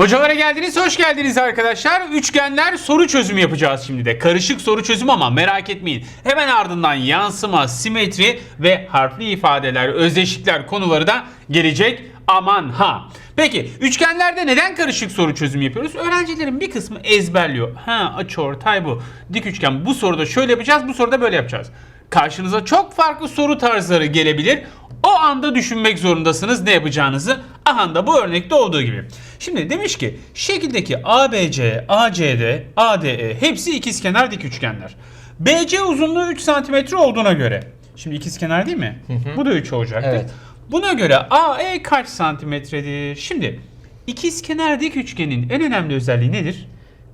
Hocalara geldiniz, hoş geldiniz arkadaşlar. Üçgenler soru çözümü yapacağız şimdi de. Karışık soru çözümü ama merak etmeyin. Hemen ardından yansıma, simetri ve harfli ifadeler, özdeşlikler konuları da gelecek. Aman ha. Peki üçgenlerde neden karışık soru çözümü yapıyoruz? Öğrencilerin bir kısmı ezberliyor. Ha açıortay bu. Dik üçgen bu soruda şöyle yapacağız, bu soruda böyle yapacağız. Karşınıza çok farklı soru tarzları gelebilir. O anda düşünmek zorundasınız ne yapacağınızı. Aha da bu örnekte olduğu gibi. Şimdi demiş ki şekildeki ABC, ACD, ADE hepsi ikizkenar dik üçgenler. BC uzunluğu 3 cm olduğuna göre. Şimdi ikizkenar değil mi? Bu da 3 olacaktır. Evet. Buna göre AE kaç santimetredir? Şimdi ikizkenar dik üçgenin en önemli özelliği nedir?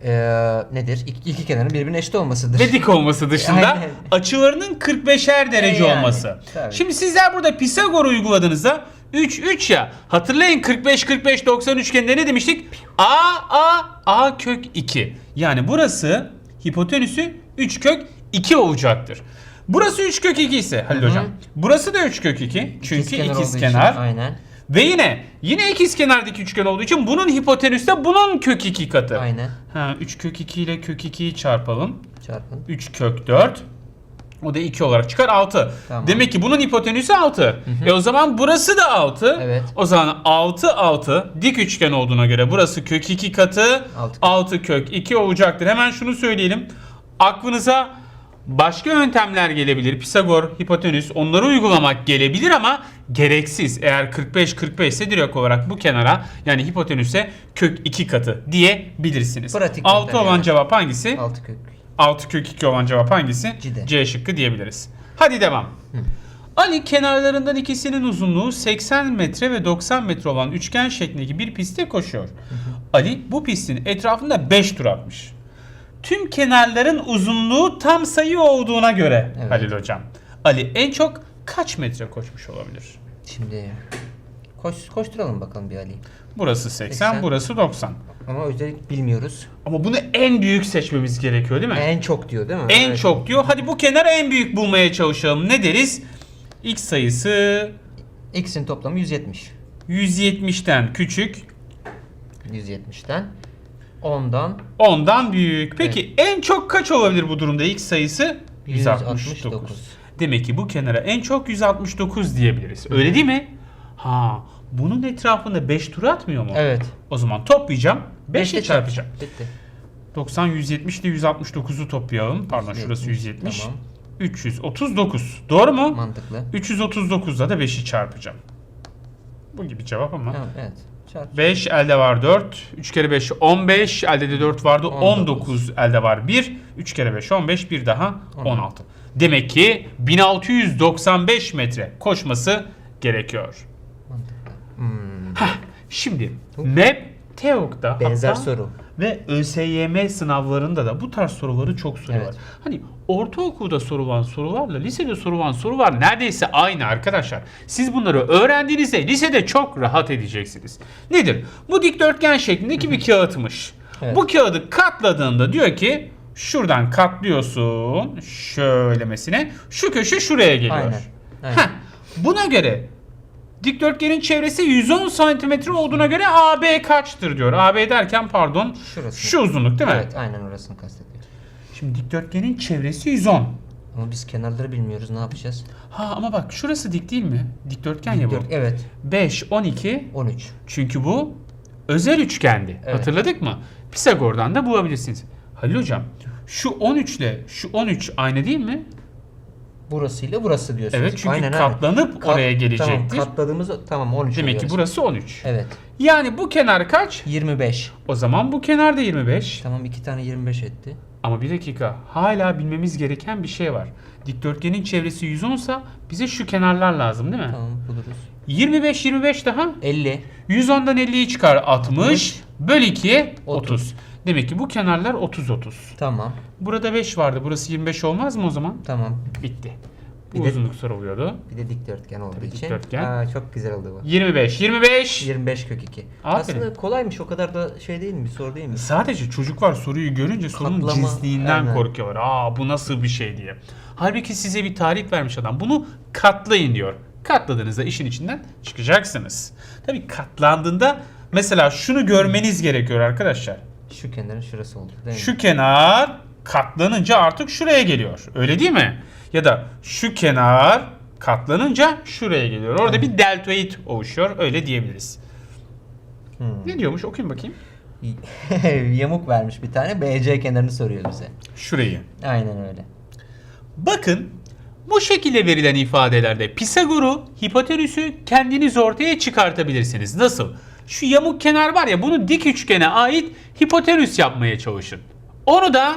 Ee, nedir? İki, iki kenarın birbirine eşit olmasıdır. Ve dik olması dışında Aynen. açılarının 45'er derece E yani, olması. tabii. Şimdi sizler burada Pisagor uyguladığınızda 3 3 ya. Hatırlayın 45 45 90 üçgeninde ne demiştik? A A A kök 2. Yani burası hipotenüsü 3 kök 2 olacaktır. Burası 3 kök 2 ise Halil Hı hı. hocam. Burası da 3 kök 2. Çünkü İkizkenar olduğu için, ikizkenar. Aynen. Ve yine yine ikizkenar dik üçgen olduğu için bunun hipotenüsü de bunun kök 2 katı. Aynen. Ha 3 kök 2 ile kök 2'yi çarpalım. Çarpın. 3 kök 4. O da 2 olarak çıkar 6. Tamam. Demek ki bunun hipotenüsü 6. E o zaman burası da 6. Evet. O zaman 6 6 dik üçgen olduğuna göre burası kök 2 katı Altı. 6 kök 2 olacaktır. Hemen şunu söyleyelim. Aklınıza başka yöntemler gelebilir. Pisagor, hipotenüs onları uygulamak gelebilir ama gereksiz. Eğer 45 45 ise direkt olarak bu kenara yani hipotenüse kök 2 katı diyebilirsiniz. Pratik 6 yöntem olan yani. cevap hangisi? Altı kök. 6 kök 2 olan cevap hangisi? Cide. C şıkkı diyebiliriz. Hadi devam. Ali kenarlarından ikisinin uzunluğu 80 metre ve 90 metre olan üçgen şeklindeki bir pistte koşuyor. Ali bu pistin etrafında 5 tur atmış. Tüm kenarların uzunluğu tam sayı olduğuna göre Evet. Halil hocam. Ali en çok kaç metre koşmuş olabilir? Şimdi koş, koşturalım bakalım bir Ali'yi. Burası 80, 80. burası 90. Ama özellik bilmiyoruz. Ama bunu en büyük seçmemiz gerekiyor değil mi? En çok diyor değil mi? En Evet. çok diyor. Hadi bu kenarı en büyük bulmaya çalışalım. Ne deriz? X sayısı X'in toplamı 170. 170'ten küçük, 170'ten. 10'dan 10'dan büyük. Peki en çok kaç olabilir bu durumda X sayısı? 169. 169. Demek ki bu kenara en çok 169 diyebiliriz. Öyle değil mi? Ha, bunun etrafında 5 tur atmıyor mu? Evet. O zaman toplayacağım. 5'e Beşle çarpacağım. Bitti. 90 170 ile 169'u toplayalım. Pardon şurası 170. Tamam. 339. Doğru mu? Mantıklı. 339'da da 5'i çarpacağım. Bu gibi cevap ama. Tamam, evet. Çarp. 5 elde var 4. 3 kere 5 15. Elde de 4 vardı. 19. 19. elde var 1. 3 kere 5 15. Bir daha 16. 16. Demek ki 1695 metre koşması gerekiyor. Hmm. Şimdi MEP TEOG'da Benzer hatta soru. ve ÖSYM sınavlarında da bu tarz soruları çok soruyorlar. Evet. Hani ortaokulda sorulan sorularla lisede sorulan sorular neredeyse aynı arkadaşlar. Siz bunları öğrendiğinizde lisede çok rahat edeceksiniz. Nedir? Bu dikdörtgen şeklindeki bir kağıtmış. Evet. Bu kağıdı katladığında diyor ki şuradan katlıyorsun şöylemesine şu köşe şuraya geliyor. Aynen. Aynen. Heh, buna göre dikdörtgenin çevresi 110 santimetre olduğuna göre AB kaçtır diyor. AB derken pardon Şurası. şu uzunluk değil mi? Evet aynen orasını kastediyor. Şimdi dikdörtgenin çevresi 110. Ama biz kenarları bilmiyoruz ne yapacağız? Ha ama bak şurası dik değil mi? Dikdörtgen ya bu. Dört- Evet 5, 12 13. çünkü bu özel üçgendi. Evet. Hatırladık mı? Pisagor'dan da bulabilirsiniz. Halil hocam şu 13 ile şu 13 aynı değil mi? Burasıyla burası diyorsunuz. Evet çünkü Aynen, aynen. katlanıp Kat- oraya gelecektir. Tamam katladığımız tamam 13 Demek ki burası 13. Evet. Yani bu kenar kaç? 25. O zaman bu kenar da 25. Tamam iki tane 25 etti. Ama bir dakika hala bilmemiz gereken bir şey var. Dikdörtgenin çevresi 110 ise bize şu kenarlar lazım değil mi? Tamam buluruz. 25 25 daha 50. 110'dan 50'yi çıkar 60 60. böl 2'ye 30. 30. Demek ki bu kenarlar 30 30. Tamam. Burada 5 vardı. Burası 25 olmaz mı o zaman? Tamam. Bitti. Bu Bir de- uzunluk soruluyordu. Bir de dikdörtgen olduğu Tabii için. dikdörtgen. Aa, çok güzel oldu bu. 25 25. 25 kök 2. Aferin. Aslında kolaymış o kadar da şey değil mi? Soru değil mi? Sadece çocuklar soruyu görünce sorunun Katlama, cinsliğinden aynen. korkuyorlar. Aa bu nasıl bir şey diye. Halbuki size bir tarif vermiş adam. Bunu katlayın diyor. Katladığınızda işin içinden çıkacaksınız. Tabii katlandığında Mesela şunu görmeniz gerekiyor arkadaşlar. Şu kenarın şurası oldu değil mi? Şu kenar katlanınca artık şuraya geliyor. Öyle değil mi? Ya da şu kenar katlanınca şuraya geliyor. Orada bir deltoid oluşuyor. Öyle diyebiliriz. Hmm. Ne diyormuş? Okuyun bakayım. Yamuk vermiş bir tane. BC kenarını soruyor bize. Şurayı. Aynen öyle. Bakın bu şekilde verilen ifadelerde Pisagor'u, hipotenüsü kendiniz ortaya çıkartabilirsiniz. Nasıl? Şu yamuk kenar var ya bunu dik üçgene ait hipotenüs yapmaya çalışın. Onu da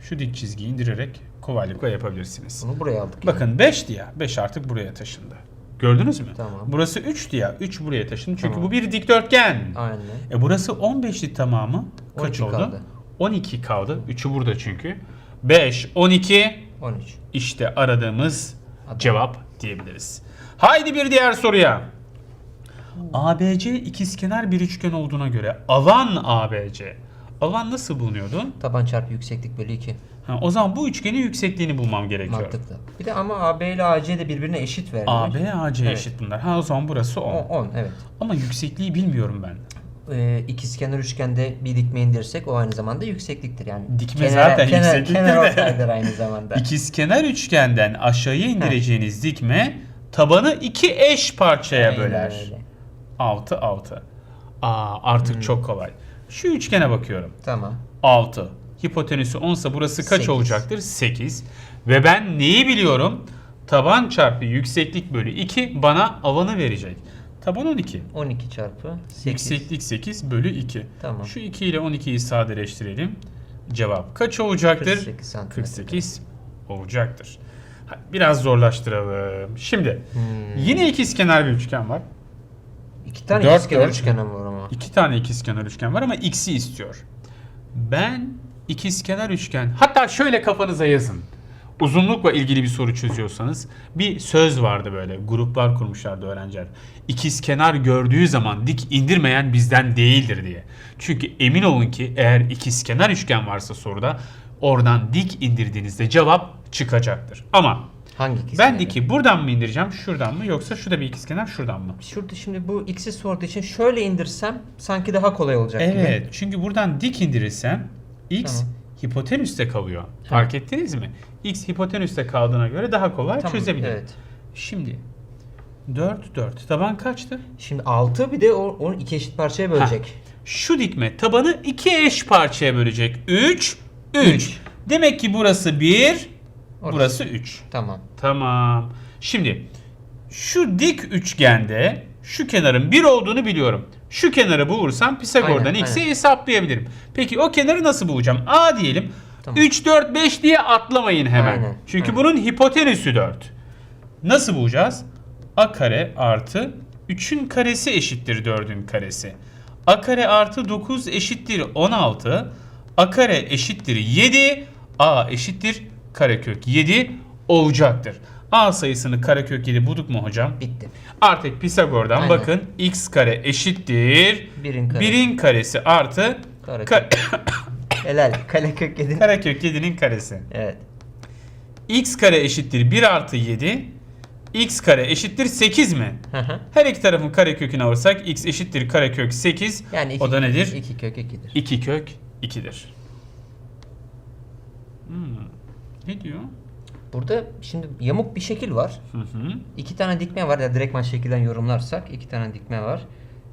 şu dik çizgiyi indirerek kolaylıkla yapabilirsiniz. Bunu buraya aldık. Bakın 5'ti ya. 5 artık buraya taşındı. Gördünüz mü? Tamam. Burası 3'tü ya. 3 buraya taşındı. Çünkü Tamam. bu bir dikdörtgen. Aynen. E burası 15'li tamamı. Kaç 12 oldu? kaldı. 12 kaldı. 3'ü burada çünkü. 5, 12 13. işte aradığımız cevap diyebiliriz. Haydi bir diğer soruya. ABC ikizkenar bir üçgen olduğuna göre alan ABC. Alan nasıl bulunuyordu? Taban çarpı yükseklik bölü 2. Ha, o zaman bu üçgenin yüksekliğini bulmam gerekiyor. Mantıklı. Bir de ama AB ile AC de birbirine eşit verdi. AB, AC Evet. eşit bunlar. Ha o zaman burası O- 10. 10 evet. Ama yüksekliği bilmiyorum ben. Ee, ikizkenar üçgende bir dikme indirsek o aynı zamanda yüksekliktir yani. Dikme zaten yüksekliktir kenar de. aynı zamanda. İkizkenar üçgenden aşağıya indireceğiniz dikme tabanı iki eş parçaya Aynen böler. öyle. 6 6. Aa artık Hmm. çok kolay. Şu üçgene bakıyorum. Tamam. 6. Hipotenüsü 10 ise burası kaç Sekiz. olacaktır? 8. Ve ben neyi biliyorum? Taban çarpı yükseklik bölü 2 bana alanı verecek. Taban 12. 12 çarpı 8. Yükseklik 8 bölü 2. Tamam. Şu 2 ile 12'yi sadeleştirelim. Cevap kaç olacaktır? 48 santimetre. 48 olacaktır. Biraz zorlaştıralım. Şimdi Hmm. yine ikizkenar bir üçgen var. İki tane Dört, ikizkenar dört. üçgen var ama. İki tane ikizkenar üçgen var ama x'i istiyor. Ben ikizkenar üçgen hatta şöyle kafanıza yazın. Uzunlukla ilgili bir soru çözüyorsanız bir söz vardı böyle gruplar kurmuşlardı öğrenciler. İkizkenar gördüğü zaman dik indirmeyen bizden değildir diye. Çünkü emin olun ki eğer ikizkenar üçgen varsa soruda oradan dik indirdiğinizde cevap çıkacaktır. Ama Hangi ikizkenar? ben diki buradan mı indireceğim şuradan mı yoksa şurada bir ikizkenar şuradan mı? Şurada şimdi bu x'i sorduğu için şöyle indirsem sanki daha kolay olacak gibi. Evet. Çünkü buradan dik indirirsem x Tamam. hipotenüste kalıyor. Fark ettiniz mi? x hipotenüste kaldığına göre daha kolay Tamam, çözebilirim. Evet. Şimdi 4 4. Taban kaçtı? Şimdi 6 bir de o- onu iki eşit parçaya bölecek. Şu dikme tabanı iki eş parçaya bölecek. 3 3. Üç. Demek ki burası 1, Orası. burası 3. Tamam. Tamam. Şimdi şu dik üçgende şu kenarın 1 olduğunu biliyorum. Şu kenarı bulursam Pisagor'dan Aynen, x'i aynen. hesaplayabilirim. Peki o kenarı nasıl bulacağım? A diyelim. Tamam. 3 4 5 diye atlamayın hemen. Aynen, Çünkü aynen. bunun hipotenüsü 4. Nasıl bulacağız? A kare artı 3'ün karesi eşittir 4'ün karesi. A kare artı 9 eşittir 16. A kare eşittir 7. A eşittir karekök 7 olacaktır. A sayısını karekök 7 bulduk mu hocam? Bitti. Artık Pisagor'dan Aynen. bakın x kare eşittir Birin karesi. 1'in karesi artı Karekök. ka- Helal. Kale kök yedin. karekök 7'nin karesi. Evet. x kare eşittir 1 artı 7. x kare eşittir 8 mi? Hı hı. Her iki tarafın karekökünü alırsak x eşittir karekök 8. Yani iki, o da nedir? 2 kök 2'dir. 2 kök 2'dir. Hmm. Ne diyor? Burada şimdi yamuk bir şekil var. Hı hı. İki tane dikme var ya direktman şekilden yorumlarsak iki tane dikme var.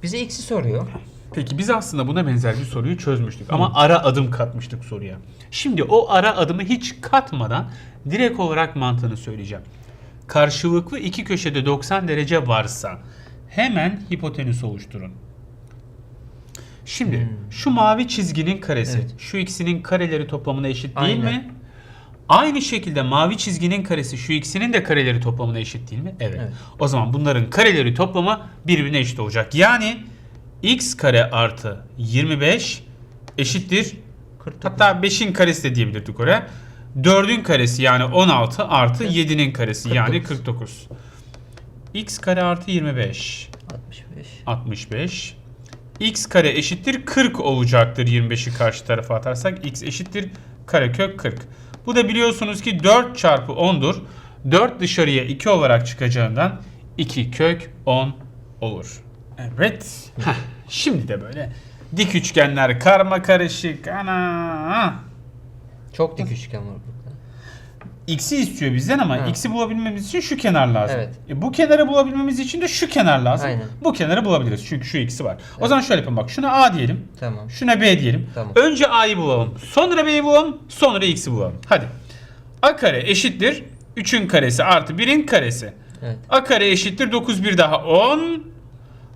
Bize x'i soruyor. Peki biz aslında buna benzer bir soruyu çözmüştük ama ara adım katmıştık soruya. Şimdi o ara adımı hiç katmadan direkt olarak mantığını söyleyeceğim. Karşılıklı iki köşede 90 derece varsa hemen hipotenüs oluşturun. Şimdi şu mavi çizginin karesi Evet. şu ikisinin kareleri toplamına eşit değil Aynen. mi? Aynı şekilde mavi çizginin karesi şu ikisinin de kareleri toplamına eşit değil mi? Evet. Evet. O zaman bunların kareleri toplamı birbirine eşit olacak. Yani x kare artı 25 eşittir 49. hatta 5'in karesi de diyebilirdik oraya. 4'ün karesi yani 16 artı 7'nin karesi yani 49. x kare artı 25 65. 65. x kare eşittir 40 olacaktır 25'i karşı tarafa atarsak. x eşittir karekök 40. Bu da biliyorsunuz ki 4 çarpı 10'dur. 4 dışarıya 2 olarak çıkacağından 2 kök 10 olur. Evet. Heh, Şimdi de böyle dik üçgenler karma karışık. Ana. Çok dik üçgen var. X'i istiyor bizden ama Ha. X'i bulabilmemiz için şu kenar lazım. Evet. E, bu kenarı bulabilmemiz için de şu kenar lazım. Aynen. Bu kenarı bulabiliriz çünkü şu X'i var. O zaman şöyle yapalım bak. Şuna A diyelim. Tamam. Şuna B diyelim. Tamam. Önce A'yı bulalım. Sonra B'yi bulalım. Sonra X'i bulalım. Hadi. A kare eşittir 3'ün karesi artı 1'in karesi. Evet. A kare eşittir 9 bir daha 10.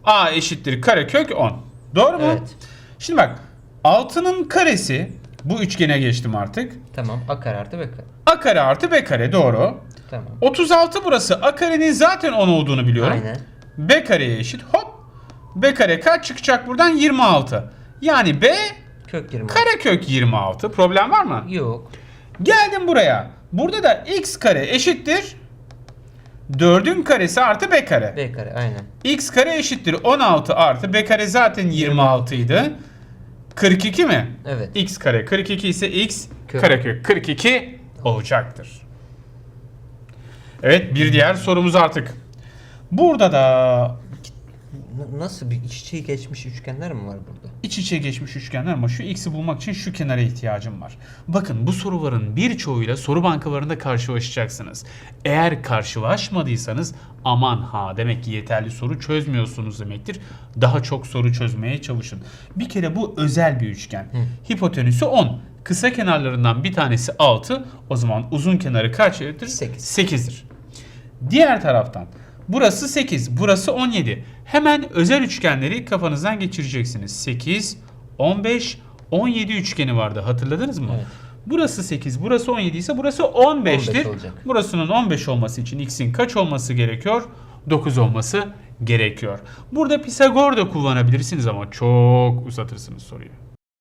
A eşittir karekök 10. Doğru mu? Evet. Şimdi bak 6'nın karesi bu üçgene geçtim artık. Tamam. A kare artı B kare. Kare artı B kare doğru. Tamam. 36 burası. A karenin zaten 10 olduğunu biliyorum. Aynen. B kareye eşit. Hop. B kare kaç çıkacak buradan? 26. Yani B Kök 20. karekök 26. Problem var mı? Yok. Geldim buraya. Burada da x kare eşittir 4'ün karesi artı b kare. B kare aynen. x kare eşittir 16 artı b kare zaten 26 idi. 42 mi? Evet. x kare 42 ise x Kök. karekök 42 olacaktır. Evet bir diğer sorumuz artık. Burada da N- nasıl bir iç içe geçmiş üçgenler mi var burada? iç içe geçmiş üçgenler ama şu x'i bulmak için şu kenara ihtiyacım var. Bakın bu soruların birçoğuyla soru bankalarında karşılaşacaksınız. Eğer karşılaşmadıysanız aman ha demek ki yeterli soru çözmüyorsunuz demektir. Daha çok soru çözmeye çalışın. Bir kere bu özel bir üçgen. Hipotenüsü 10. Kısa kenarlarından bir tanesi 6. O zaman uzun kenarı kaçtır? Sekiz. 8'dir. Diğer taraftan burası 8, burası 17. Hemen özel üçgenleri kafanızdan geçireceksiniz. 8, 15, 17 üçgeni vardı. Hatırladınız mı? Evet. Burası 8, burası 17 ise burası 15'tir. 15 olacak. Burasının 15 olması için x'in kaç olması gerekiyor? 9 olması gerekiyor. Burada Pisagor da kullanabilirsiniz ama çok uzatırsınız soruyu.